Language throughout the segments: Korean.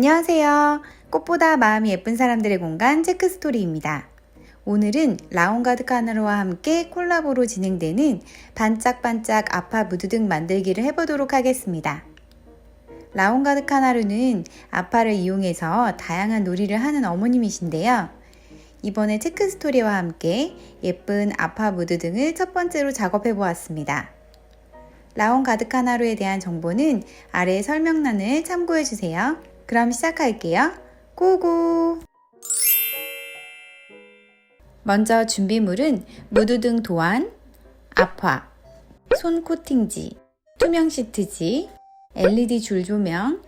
안녕하세요. 꽃보다 마음이 예쁜 사람들의 공간 체크스토리입니다. 오늘은 라온가드 카나로와 함께 콜라보로 진행되는 반짝반짝 아파 무드등 만들기를 해보도록 하겠습니다. 라온가드 카나루는 아파를 이용해서 다양한 놀이를 하는 어머님이신데요. 이번에 체크스토리와 함께 예쁜 아파 무드 등을 첫 번째로 작업해 보았습니다. 라온 가드 카나루에 대한 정보는 아래 설명란을 참고해 주세요. 그럼 시작할게요. 고고! 먼저 준비물은 무드등 도안, 앞화, 손 코팅지, 투명 시트지, LED 줄 조명,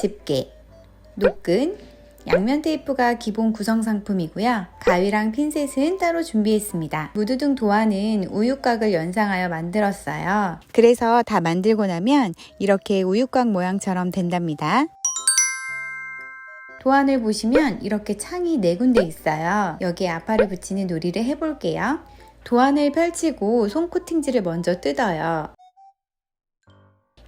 집게, 노끈, 양면 테이프가 기본 구성 상품이고요. 가위랑 핀셋은 따로 준비했습니다. 무드등 도안은 우유곽을 연상하여 만들었어요. 그래서 다 만들고 나면 이렇게 우유곽 모양처럼 된답니다. 도안을 보시면 이렇게 창이 네 군데 있어요. 여기에 아파를 붙이는 놀이를 해볼게요. 도안을 펼치고 손 코팅지를 먼저 뜯어요.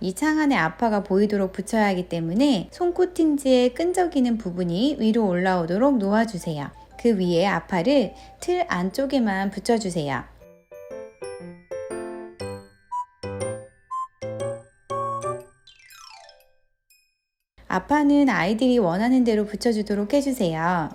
이 창 안에 아파가 보이도록 붙여야 하기 때문에 손 코팅지에 끈적이는 부분이 위로 올라오도록 놓아주세요. 그 위에 아파를 틀 안쪽에만 붙여주세요. 아파는 아이들이 원하는 대로 붙여주도록 해주세요.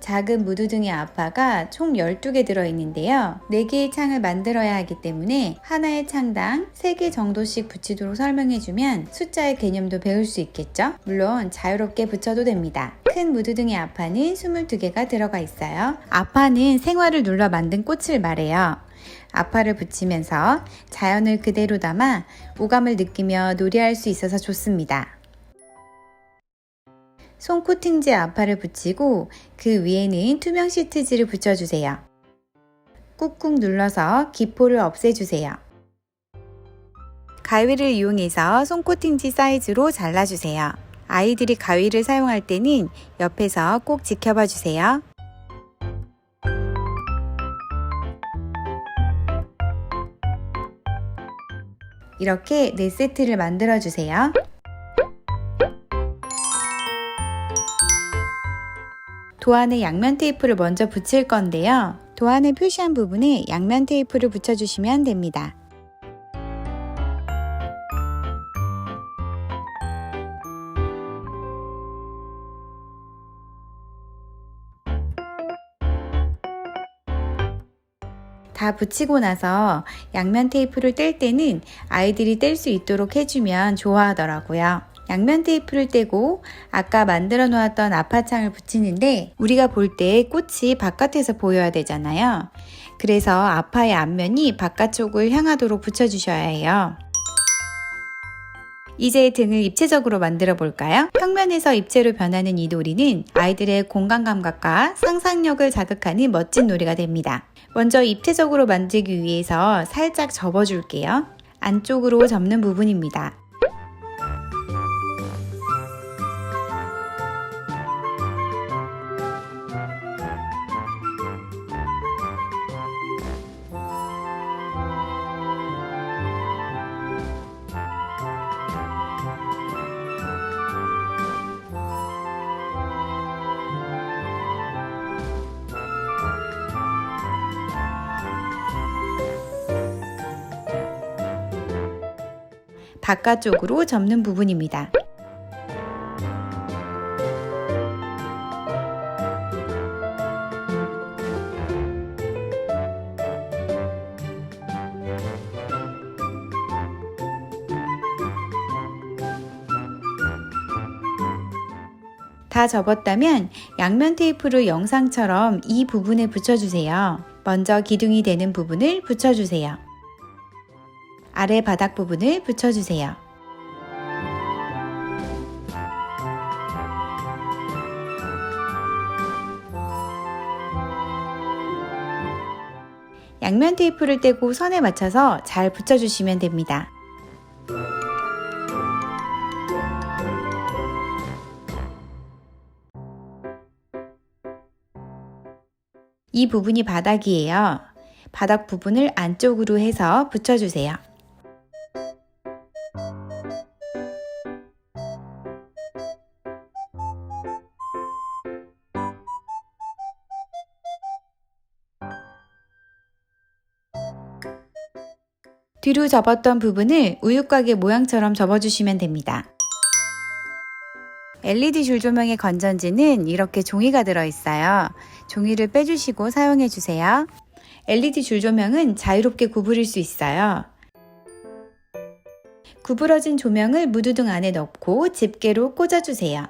작은 무드등의 아파가 총 12개 들어있는데요. 4개의 창을 만들어야 하기 때문에 하나의 창당 3개 정도씩 붙이도록 설명해주면 숫자의 개념도 배울 수 있겠죠? 물론 자유롭게 붙여도 됩니다. 큰 무드등의 아파는 22개가 들어가 있어요. 아파는 생활을 눌러 만든 꽃을 말해요. 아파를 붙이면서 자연을 그대로 담아 오감을 느끼며 놀이할 수 있어서 좋습니다. 손 코팅지 아파를 붙이고 그 위에는 투명 시트지를 붙여주세요. 꾹꾹 눌러서 기포를 없애주세요. 가위를 이용해서 손 코팅지 사이즈로 잘라주세요. 아이들이 가위를 사용할 때는 옆에서 꼭 지켜봐 주세요. 이렇게 4세트를 만들어 주세요. 도안에 양면 테이프를 먼저 붙일 건데요. 도안에 표시한 부분에 양면 테이프를 붙여주시면 됩니다. 다 붙이고 나서 양면 테이프를 뗄 때는 아이들이 뗄 수 있도록 해주면 좋아하더라고요. 양면 테이프를 떼고 아까 만들어 놓았던 아파창을 붙이는데 우리가 볼 때 꽃이 바깥에서 보여야 되잖아요. 그래서 아파의 앞면이 바깥쪽을 향하도록 붙여주셔야 해요. 이제 등을 입체적으로 만들어 볼까요? 평면에서 입체로 변하는 이 놀이는 아이들의 공간 감각과 상상력을 자극하는 멋진 놀이가 됩니다. 먼저 입체적으로 만들기 위해서 살짝 접어줄게요. 안쪽으로 접는 부분입니다. 바깥쪽으로 접는 부분입니다. 다 접었다면 양면 테이프를 영상처럼 이 부분에 붙여주세요. 먼저 기둥이 되는 부분을 붙여주세요. 아래 바닥 부분을 붙여주세요. 양면 테이프를 떼고 선에 맞춰서 잘 붙여주시면 됩니다. 이 부분이 바닥이에요. 바닥 부분을 안쪽으로 해서 붙여주세요. 뒤로 접었던 부분을 우유곽의 모양처럼 접어주시면 됩니다. LED 줄 조명의 건전지는 이렇게 종이가 들어있어요. 종이를 빼주시고 사용해주세요. LED 줄 조명은 자유롭게 구부릴 수 있어요. 구부러진 조명을 무드등 안에 넣고 집게로 꽂아주세요.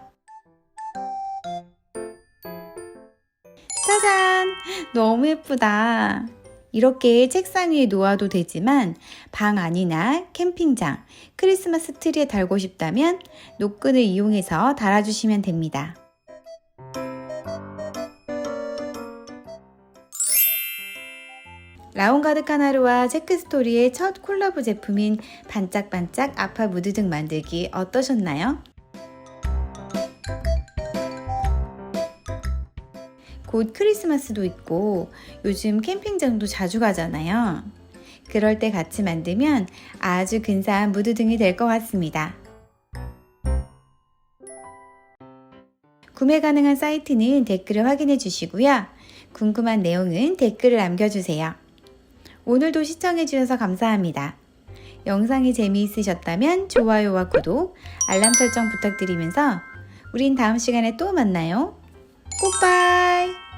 짜잔! 너무 예쁘다. 이렇게 책상 위에 놓아도 되지만 방 안이나 캠핑장, 크리스마스 트리에 달고 싶다면 노끈을 이용해서 달아주시면 됩니다. 라온가드 카나루와 체크스토리의 첫 콜라보 제품인 반짝반짝 아파 무드 등 만들기 어떠셨나요? 곧 크리스마스도 있고 요즘 캠핑장도 자주 가잖아요. 그럴 때 같이 만들면 아주 근사한 무드등이 될 것 같습니다. 구매 가능한 사이트는 댓글을 확인해 주시고요. 궁금한 내용은 댓글을 남겨주세요. 오늘도 시청해 주셔서 감사합니다. 영상이 재미있으셨다면 좋아요와 구독, 알람 설정 부탁드리면서 우린 다음 시간에 또 만나요. 굿바이!